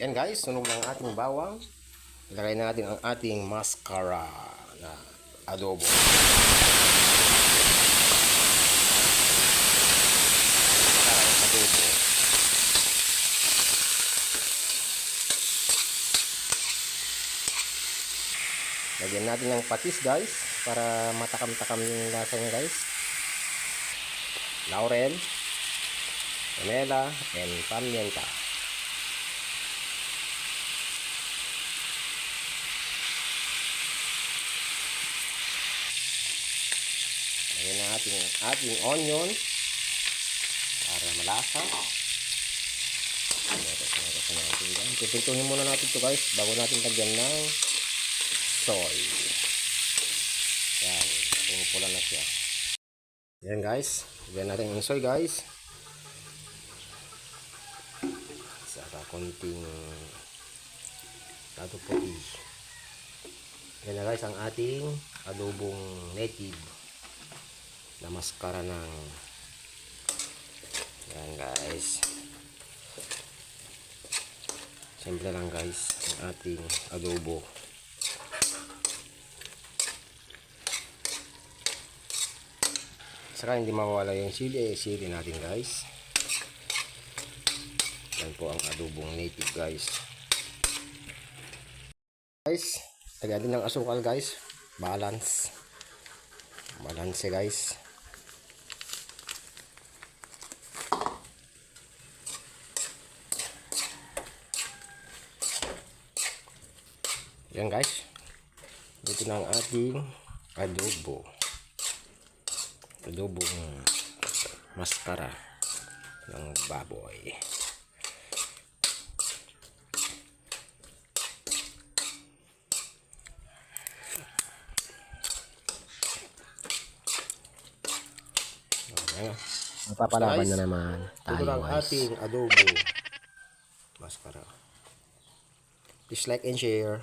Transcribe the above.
Yan guys, sunog ng ating bawang. Ilagay natin ang ating mascara na adobo. Adobo. Lagyan natin ng patis guys para matakam-takam yung lasa niya guys. Laurel, canela, and pamienta. Lagyan natin ang ating onion para malasa. Meron na natin dyan. Pipintuhin muna natin ito guys bago natin lagyan ng soy. Yan. Pumupula na siya. Yan guys. Lagyan natin yung soy guys. Saka konting tato puti. Yan na guys ang ating adobong native maskara ng yan guys. Simple lang guys ang ating adobo. Saka hindi mawala yung sili, eh, sili natin guys. Yan po ang adobong native guys. Guys, lagyan din ng asukal guys. Balance. Balance guys. Yan guys. Dito na ang ating adobo. Adobong maskara ng baboy. Guys, na naman Ito tayo lang guys. ating adobo maskara. Please like and share.